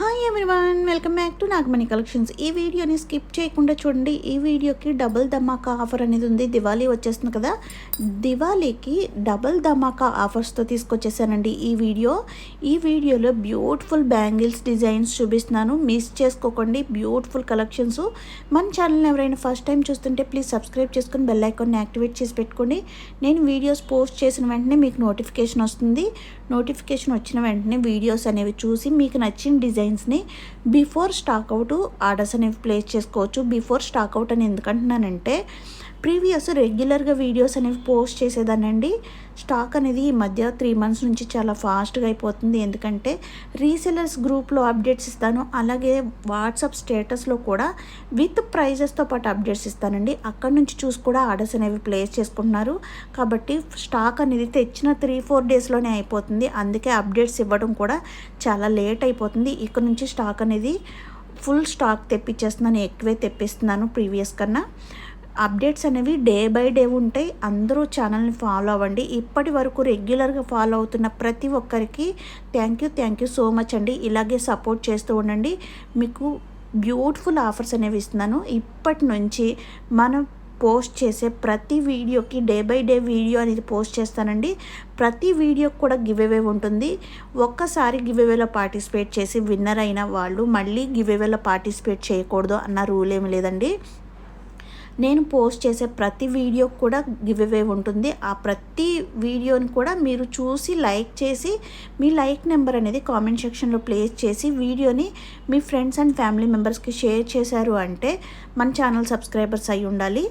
Hi everyone welcome back to Nagamani collections ఈ వీడియోని skip చేయకుండా చూడండి. ఈ వీడియోకి డబుల్ ధమాకా ఆఫర్ అనేది ఉంది. దివాళీ వచ్చేస్తుంది కదా. దివాళీకి డబుల్ ధమాకా ఆఫర్స్తో తీసుకొచ్చేసానండి ఈ వీడియో. ఈ వీడియోలో బ్యూటిఫుల్ బ్యాంగిల్స్ డిజైన్స్ చూపిస్తున్నాను. మిస్ చేసుకోకండి. బ్యూటిఫుల్ కలెక్షన్స్ మన ఛానల్ని ఎవరైనా ఫస్ట్ టైం చూస్తుంటే ప్లీజ్ సబ్స్క్రైబ్ చేసుకొని బెల్ ఐకాన్ని యాక్టివేట్ చేసి పెట్టుకోండి. నేను వీడియోస్ పోస్ట్ చేసిన వెంటనే మీకు నోటిఫికేషన్ వస్తుంది. నోటిఫికేషన్ వచ్చిన వెంటనే వీడియోస్ అనేవి చూసి మీకు నచ్చిన డిజైన్స్ని బిఫోర్ స్టాక్ అవుట్ ఆర్డర్స్ అనేవి ప్లేస్ చేసుకోవచ్చు. బిఫోర్ స్టాక్ అవుట్ అని ఎందుకంటున్నానంటే ప్రీవియస్ రెగ్యులర్గా వీడియోస్ అనేవి పోస్ట్ చేసేదానండి స్టాక్ అనేది ఈ మధ్య త్రీ మంత్స్ నుంచి చాలా ఫాస్ట్గా అయిపోతుంది. ఎందుకంటే రీసెలర్స్ గ్రూప్లో అప్డేట్స్ ఇస్తాను. అలాగే వాట్సాప్ స్టేటస్లో కూడా విత్ ప్రైజెస్తో పాటు అప్డేట్స్ ఇస్తానండి. అక్కడ నుంచి చూసి కూడా ఆర్డర్స్ అనేవి ప్లేస్ చేసుకుంటున్నారు. కాబట్టి స్టాక్ అనేది తెచ్చిన త్రీ ఫోర్ డేస్లోనే అయిపోతుంది. అందుకే అప్డేట్స్ ఇవ్వడం కూడా చాలా లేట్ అయిపోతుంది. ఇక్కడ నుంచి స్టాక్ అనేది ఫుల్ స్టాక్ తెప్పించేస్తున్నాను. ఎక్కువే తెప్పిస్తున్నాను ప్రీవియస్ కన్నా. అప్డేట్స్ అనేవి డే బై డే ఉంటాయి. అందరూ ఛానల్ని ఫాలో అవ్వండి. ఇప్పటి వరకు రెగ్యులర్గా ఫాలో అవుతున్న ప్రతి ఒక్కరికి thank you thank you so much అండి. ఇలాగే సపోర్ట్ చేస్తూ ఉండండి. మీకు బ్యూటిఫుల్ ఆఫర్స్ అనేవి ఇస్తున్నాను. ఇప్పటి నుంచి మనం పోస్ట్ చేసే ప్రతి వీడియోకి డే బై డే వీడియో అనేది పోస్ట్ చేస్తానండి. ప్రతి వీడియోకి కూడా గివ్ అవే ఉంటుంది. ఒక్కసారి గివ్ అవేలో పార్టిసిపేట్ చేసి విన్నర్ అయిన వాళ్ళు మళ్ళీ గివ్ అవేలో పార్టిసిపేట్ చేయకూడదు అన్న రూల్ ఏమి లేదండి. నేను పోస్ట్ చేసే ప్రతి వీడియో కూడా గివ్ అవే ఉంటుంది. ఆ ప్రతి వీడియోని కూడా మీరు చూసి లైక్ చేసి మీ లైక్ నెంబర్ అనేది కామెంట్ సెక్షన్లో ప్లేస్ చేసి వీడియోని మీ ఫ్రెండ్స్ అండ్ ఫ్యామిలీ మెంబర్స్కి షేర్ చేశారు అంటే మన ఛానల్ సబ్స్క్రైబర్స్ అయి ఉండాలి.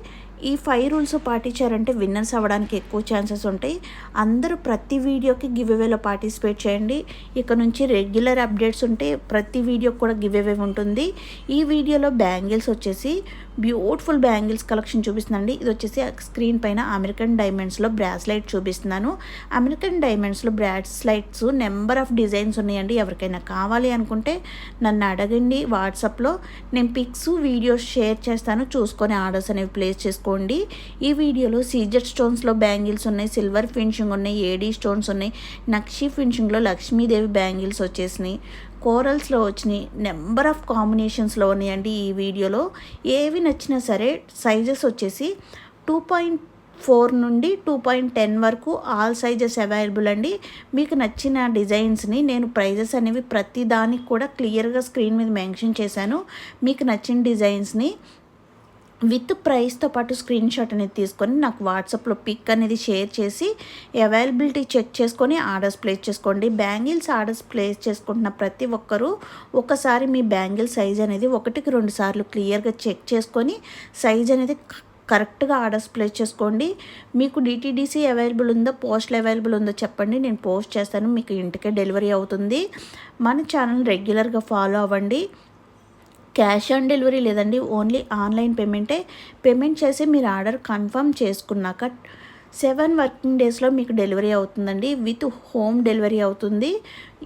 ఈ ఫైవ్ రూల్స్ పాటించారంటే విన్నర్స్ అవ్వడానికి ఎక్కువ ఛాన్సెస్ ఉంటాయి. అందరూ ప్రతి వీడియోకి గివ్ అవేలో పార్టిసిపేట్ చేయండి. ఇక నుంచి రెగ్యులర్ అప్డేట్స్ ఉంటే ప్రతి వీడియోకి కూడా గివ్ అవే ఉంటుంది. ఈ వీడియోలో బ్యాంగిల్స్ వచ్చేసి బ్యూటిఫుల్ బ్యాంగిల్స్ కలెక్షన్ చూపిస్తుందండి. ఇది వచ్చేసి స్క్రీన్ పైన అమెరికన్ డైమండ్స్లో బ్రాస్లైట్ చూపిస్తున్నాను. అమెరికన్ డైమండ్స్లో బ్రాస్లైట్స్ నెంబర్ ఆఫ్ డిజైన్స్ ఉన్నాయండి. ఎవరికైనా కావాలి అనుకుంటే నన్ను అడగండి. వాట్సాప్లో నేను పిక్స్ వీడియోస్ షేర్ చేస్తాను. చూసుకొని ఆర్డర్స్ అనేవి ప్లేస్ చేసుకోండి. ఈ వీడియోలో సీజర్ స్టోన్స్లో బ్యాంగిల్స్ ఉన్నాయి సిల్వర్ ఫినిషింగ్ ఉన్నాయి ఏడీ స్టోన్స్ ఉన్నాయి. నక్షి ఫినిషింగ్లో లక్ష్మీదేవి బ్యాంగిల్స్ వచ్చేసినాయి. కోరల్స్లో వచ్చినాయి. నెంబర్ ఆఫ్ కాంబినేషన్స్లో ఉన్నాయండి ఈ వీడియోలో. ఏవి నచ్చినా సరే సైజెస్ వచ్చేసి టూ పాయింట్ ఫోర్ నుండి టూ పాయింట్ టెన్ వరకు ఆల్ సైజెస్ అవైలబుల్ అండి. మీకు నచ్చిన డిజైన్స్ని నేను ప్రైజెస్ అనేవి ప్రతి దానికి కూడా క్లియర్గా స్క్రీన్ మీద మెన్షన్ చేశాను. మీకు నచ్చిన డిజైన్స్ని విత్ ప్రైస్తో పాటు స్క్రీన్ షాట్ అనేది తీసుకొని నాకు వాట్సాప్లో పిక్ అనేది షేర్ చేసి అవైలబిలిటీ చెక్ చేసుకొని ఆర్డర్స్ ప్లేస్ చేసుకోండి. బ్యాంగిల్స్ ఆర్డర్స్ ప్లేస్ చేసుకుంటున్న ప్రతి ఒక్కరూ ఒకసారి మీ బ్యాంగిల్ సైజ్ అనేది ఒకటికి రెండు సార్లు క్లియర్గా చెక్ చేసుకొని సైజ్ అనేది కరెక్ట్గా ఆర్డర్స్ ప్లేస్ చేసుకోండి. మీకు డిటీడీసీ అవైలబుల్ ఉందో పోస్ట్లు అవైలబుల్ ఉందో చెప్పండి. నేను పోస్ట్ చేస్తాను. మీకు ఇంటికే డెలివరీ అవుతుంది. మన ఛానల్ రెగ్యులర్గా ఫాలో అవ్వండి. క్యాష్ ఆన్ డెలివరీ లేదండి ఓన్లీ ఆన్లైన్ పేమెంటే. పేమెంట్ చేసి మీరు ఆర్డర్ కన్ఫర్మ్ చేసుకున్నాక సెవెన్ వర్కింగ్ డేస్లో మీకు డెలివరీ అవుతుందండి. విత్ హోమ్ డెలివరీ అవుతుంది.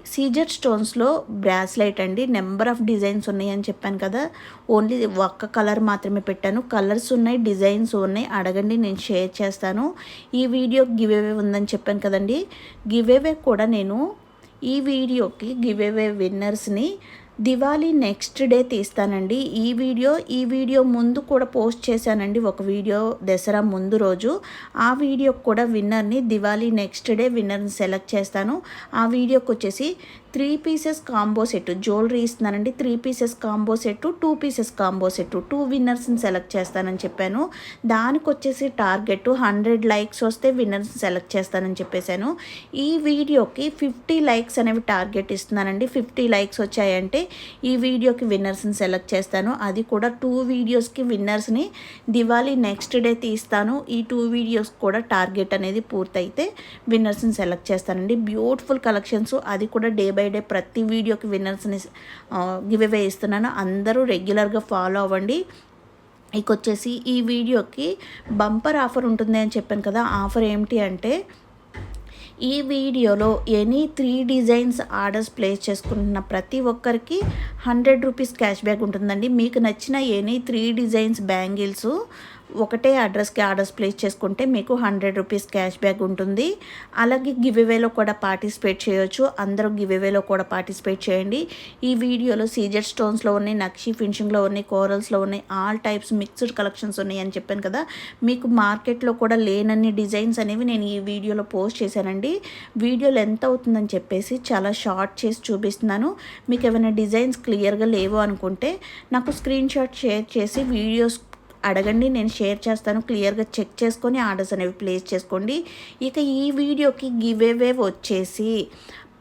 సీజర్ స్టోన్స్లో బ్రాస్లైట్ అండి. నెంబర్ ఆఫ్ డిజైన్స్ ఉన్నాయని చెప్పాను కదా. ఓన్లీ ఒక్క కలర్ మాత్రమే పెట్టాను. కలర్స్ ఉన్నాయి డిజైన్స్ ఉన్నాయి. అడగండి నేను షేర్ చేస్తాను. ఈ వీడియో గివ్ అవే ఉందని చెప్పాను కదండి. గివ్ అవే కూడా నేను ఈ వీడియోకి గివ్ అవే విన్నర్స్ని దివాళీ నెక్స్ట్ డే తీస్తానండి. ఈ వీడియో ఈ వీడియో ముందు కూడా పోస్ట్ చేశానండి. ఒక వీడియో దసరా ముందు రోజు. ఆ వీడియోకి కూడా విన్నర్ని దివాళీ నెక్స్ట్ డే విన్నర్ని సెలెక్ట్ చేస్తాను. ఆ వీడియోకి వచ్చేసి three pieces combo set. Jewellery ఇస్తున్నానండి. Three pieces combo set two pieces combo set. Two విన్నర్స్ని select చేస్తానని చెప్పాను. దానికి వచ్చేసి టార్గెట్ హండ్రెడ్ లైక్స్ వస్తే విన్నర్స్ని సెలెక్ట్ చేస్తానని చెప్పేశాను. ఈ వీడియోకి ఫిఫ్టీ లైక్స్ అనేవి టార్గెట్ ఇస్తున్నానండి. ఫిఫ్టీ లైక్స్ వచ్చాయంటే ఈ వీడియోకి విన్నర్స్ని సెలెక్ట్ చేస్తాను. అది కూడా టూ వీడియోస్కి విన్నర్స్ని దివాళీ నెక్స్ట్ డే తీస్తాను. ఈ టూ వీడియోస్ కూడా టార్గెట్ అనేది పూర్తయితే విన్నర్స్ని సెలెక్ట్ చేస్తానండి. Beautiful collections. అది కూడా డే బై డే ప్రతి వీడియోకి విన్నర్స్ని గివ్ అవే ఇస్తున్నాను. అందరూ రెగ్యులర్గా ఫాలో అవ్వండి. ఇక వచ్చేసి ఈ వీడియోకి బంపర్ ఆఫర్ ఉంటుంది అని చెప్పాను కదా ఆఫర్ ఏమిటి అంటే ఈ వీడియోలో any three designs orders place చేసుకుంటున్న ప్రతి ఒక్కరికి హండ్రెడ్ రూపీస్ క్యాష్ బ్యాక్ ఉంటుందండి. మీకు నచ్చిన ఎనీ త్రీ డిజైన్స్ బ్యాంగిల్స్ ఒకటే అడ్రస్కి ఆర్డర్స్ ప్లేస్ చేసుకుంటే మీకు హండ్రెడ్ రూపీస్ క్యాష్ బ్యాక్ ఉంటుంది. అలాగే గివ్వేలో కూడా పార్టిసిపేట్ చేయొచ్చు. అందరూ గివ్వేలో కూడా పార్టిసిపేట్ చేయండి. ఈ వీడియోలో సీజర్ స్టోన్స్లో ఉన్నాయి నక్షి ఫినిషింగ్లో ఉన్నాయి కోరల్స్లో ఉన్నాయి ఆల్ టైప్స్ మిక్స్డ్ కలెక్షన్స్ ఉన్నాయి అని చెప్పాను కదా. మీకు మార్కెట్లో కూడా లేనన్ని డిజైన్స్ అనేవి నేను ఈ వీడియోలో పోస్ట్ చేశానండి. వీడియోలో ఎంత అవుతుందని చెప్పేసి చాలా షార్ట్ చేసి చూపిస్తున్నాను. మీకు ఏమైనా డిజైన్స్ క్లియర్గా లేవు అనుకుంటే నాకు స్క్రీన్ షాట్ షేర్ చేసి వీడియోస్ అడగండి నేను షేర్ చేస్తాను క్లియర్గా చెక్ చేసుకొని ఆర్డర్స్ అనేవి ప్లేస్ చేసుకోండి. ఇక ఈ వీడియోకి గివ్ అవే వచ్చేసి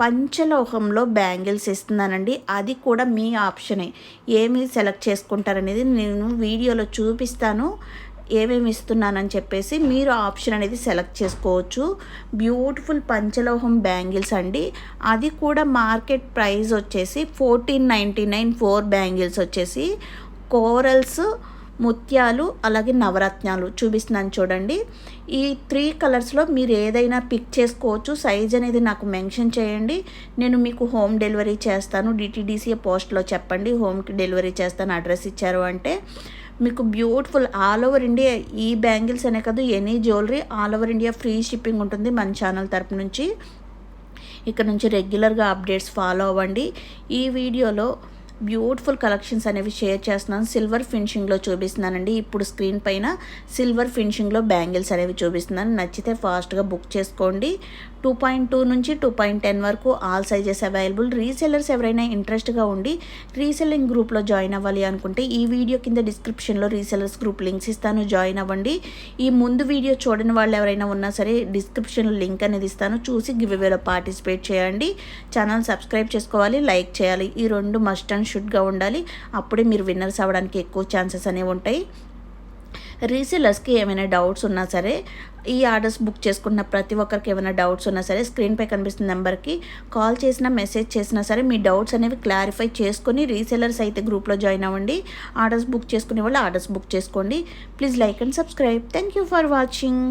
పంచలోహంలో బ్యాంగిల్స్ ఇస్తున్నానండి. అది కూడా మీ ఆప్షనే. ఏమి సెలెక్ట్ చేసుకుంటారనేది నేను వీడియోలో చూపిస్తాను. ఏమేమి ఇస్తున్నానని చెప్పేసి మీరు ఆప్షన్ అనేది సెలెక్ట్ చేసుకోవచ్చు. బ్యూటిఫుల్ పంచలోహం బ్యాంగిల్స్ అండి. అది కూడా మార్కెట్ ప్రైస్ వచ్చేసి fourteen ninety nine four bangles వచ్చేసి కోరల్స్ ముత్యాలు అలాగే నవరత్నాలు చూపిస్తున్నాను చూడండి. ఈ త్రీ కలర్స్లో మీరు ఏదైనా పిక్ చేసుకోవచ్చు. సైజ్ అనేది నాకు మెన్షన్ చేయండి. నేను మీకు హోమ్ డెలివరీ చేస్తాను. డిటీడీసీ పోస్ట్లో చెప్పండి. హోమ్కి డెలివరీ చేస్తాను. అడ్రస్ ఇచ్చారు అంటే మీకు బ్యూటిఫుల్ ఆల్ ఓవర్ ఇండియా ఈ బ్యాంగిల్స్ అనే కాదు any jewellery all over India free shipping ఉంటుంది మన ఛానల్ తరపు నుంచి. ఇక్కడ నుంచి రెగ్యులర్గా అప్డేట్స్ ఫాలో అవ్వండి. ఈ వీడియోలో బ్యూటిఫుల్ కలెక్షన్స్ అనేవి షేర్ చేస్తున్నాను. సిల్వర్ ఫినిషింగ్లో చూపిస్తున్నానండి. ఇప్పుడు స్క్రీన్ పైన సిల్వర్ ఫినిషింగ్లో బ్యాంగిల్స్ అనేవి చూపిస్తున్నాను. నచ్చితే ఫాస్ట్గా బుక్ చేసుకోండి. టూ పాయింట్ టూ నుంచి టూ పాయింట్ టెన్ వరకు ఆల్ సైజెస్ అవైలబుల్. రీసెల్లర్స్ ఎవరైనా ఇంట్రెస్ట్గా ఉండి రీసెల్లింగ్ గ్రూప్లో జాయిన్ అవ్వాలి అనుకుంటే ఈ వీడియో కింద డిస్క్రిప్షన్లో రీసెల్లర్స్ గ్రూప్ లింక్స్ ఇస్తాను. జాయిన్ అవ్వండి. ఈ ముందు వీడియో చూడని వాళ్ళు ఎవరైనా ఉన్నా సరే డిస్క్రిప్షన్లో లింక్ అనేది ఇస్తాను. చూసి గివ్ అవేలో పార్టిసిపేట్ చేయండి. ఛానల్ సబ్స్క్రైబ్ చేసుకోవాలి లైక్ చేయాలి. ఈ రెండు మస్ట్ అండ్ షుడ్గా ఉండాలి. అప్పుడే మీరు విన్నర్స్ అవ్వడానికి ఎక్కువ ఛాన్సెస్ అనేవి ఉంటాయి. రీసెలర్స్కి ఏమైనా డౌట్స్ ఉన్నా సరే ఈ ఆర్డర్స్ బుక్ చేసుకున్న ప్రతి ఒక్కరికి ఏమైనా డౌట్స్ ఉన్నా సరే స్క్రీన్పై కనిపిస్తున్న నెంబర్కి కాల్ చేసినా మెసేజ్ చేసినా సరే మీ డౌట్స్ అనేవి క్లారిఫై చేసుకొని రీసెలర్స్ అయితే గ్రూప్లో జాయిన్ అవ్వండి. ఆర్డర్స్ బుక్ చేసుకునే వాళ్ళు ఆర్డర్స్ బుక్ చేసుకోండి. Please like and subscribe. Thank you for watching.